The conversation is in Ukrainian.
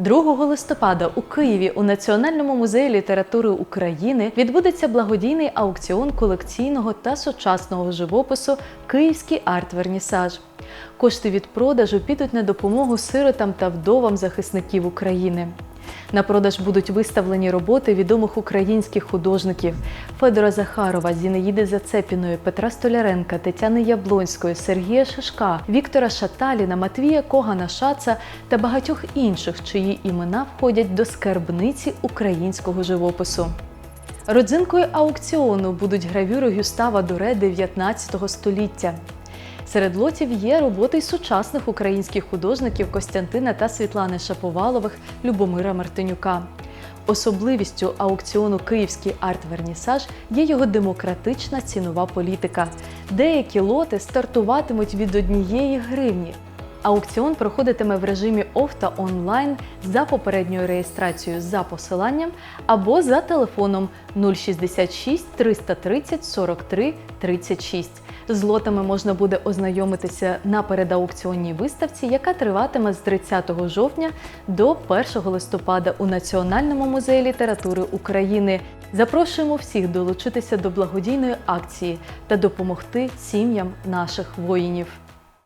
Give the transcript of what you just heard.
2 листопада у Києві у Національному музеї літератури України відбудеться благодійний аукціон колекційного та сучасного живопису Київський арт-вернісаж. Кошти від продажу підуть на допомогу сиротам та вдовам захисників України. На продаж будуть виставлені роботи відомих українських художників Федора Захарова, Зінаїди Зацепіної, Петра Столяренка, Тетяни Яблонської, Сергія Шишка, Віктора Шаталіна, Матвія Когана Шаца та багатьох інших, чиї імена входять до скарбниці українського живопису. Родзинкою аукціону будуть гравюри Гюстава Доре 19 століття. Серед лотів є роботи й сучасних українських художників Костянтина та Світлани Шаповалових, Любомира Мартинюка. Особливістю аукціону Київський арт-вернісаж є його демократична цінова політика. Деякі лоти стартуватимуть від однієї гривні. Аукціон проходитиме в режимі оф та онлайн за попередньою реєстрацією за посиланням або за телефоном 066 330 43 36. З лотами можна буде ознайомитися на передаукціонній виставці, яка триватиме з 30 жовтня до 1 листопада у Національному музеї літератури України. Запрошуємо всіх долучитися до благодійної акції та допомогти сім'ям наших воїнів.